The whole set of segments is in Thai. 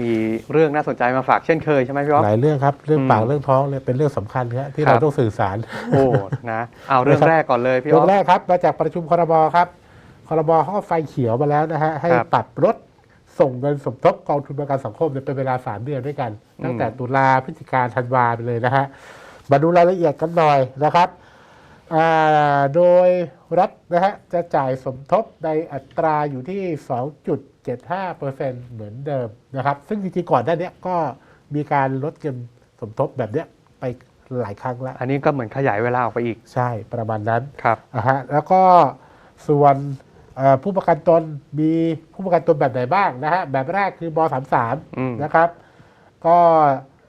มีเรื่องน่าสนใจมาฝากเช่นเคยใช่ไหมพี่อ๊อฟ หลายเรื่องครับ เรื่องอืมปากเรื่องท้องเนี่ยเป็นเรื่องสำคัญครับที่ครัเราบ ต้องสื่อสาร โอ้นะเอาเรื่องแรกก่อนเลยพี่อ๊เรื่ออฟงแรกครับมาจากประชุมครมครับครมเขาก็ไฟเขียวมาแล้วนะฮะให้ครับปรับลดส่งเงินสมทบกองทุนประกันสังคมเนี่ยเป็นเวลา3เดือนด้วยกันอืมตั้งแต่ตุลาพฤศจิกาธันวาไปเลยนะฮะมาดูรายละเอียดกันหน่อยนะครับอ่า โดยรัฐนะฮะจะจ่ายสมทบในอัตราอยู่ที่ 2.75%เหมือนเดิมนะครับ ซึ่งจริงๆก่อนหน้าเนี้ยก็มีการลดเงินสมทบแบบเนี้ยไปหลายครั้งแล้ว อันนี้ก็เหมือนขยายเวลาออกไปอีก ใช่ประมาณนั้นครับอะฮะแล้วก็ส่วนเอ่อผู้ประกันตนมีผู้ประกันตนแบบไหนบ้างนะฮะแบบแรกคือบสามสามอืมนะครับ ก็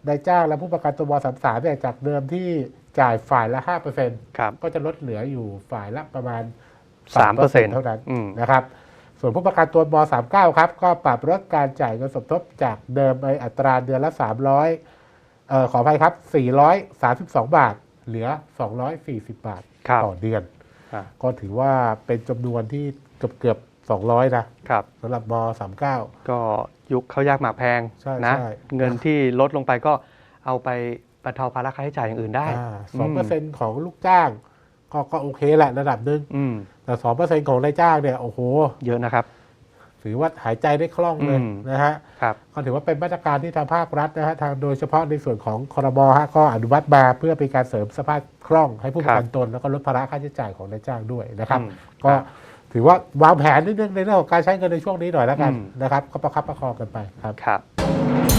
นายจ้างและผู้ประกันตนบสามสามเนี่ยจากเดิมที่จ่ายฝ่ายละห้าเปอร์เซ็นต์ครับก็จะลดเหลืออยู่ฝ่ายละประมาณสามเปอร์เซ็นต์เท่านั้นอืมนะครับ ส่วนผู้ประกันตนบสามเก้าครับ ก็ปรับลดการจ่ายเงินสมทบจากเดิมในอัตราเดือนละสามร้อยเอ่อขออภัยครับสี่ร้อยสามสิบสองบาท เหลือสองร้อยสี่สิบบาทครับต่อเดือนอะก็ถือว่าเป็นจำนวนที่เกือบเกือบ สองร้อยนะครับสำหรับบสามเก้าก็ยุคเขายากหมากแพงใช่นะ ใช่ เงินที่ลดลงไปก็เอาไปบรรเทาภาระค่าใช้จ่ายอย่างอื่นได้สองเปอร์เซ็นต์ของลูกจ้าง ก็ก็โอเคแหละระดับหนึ่งอืมแต่สองเปอร์เซ็นต์ของนายจ้างเนี่ยโอ้โห เยอะนะครับ ถือว่าหายใจได้คล่องเลยอืม นะฮะครับ ก็ถือว่าเป็นมาตรการที่ทางภาครัฐนะฮะทางโดยเฉพาะในส่วนของคอรมอฮะก็อนุมัติมาเพื่อเป็นการเสริมสภาพคล่องให้ผู้ประกันตน แล้วก็ลดภาระค่าใช้จ่ายของนายจ้างด้วยนะครับ อืมก็ ถือว่าวางแผนนิดนึงในเรื่องของการใช้เงินในช่วงนี้หน่อยแล้วกันนะครับ ก็ประคับประคองกันไปครับครับ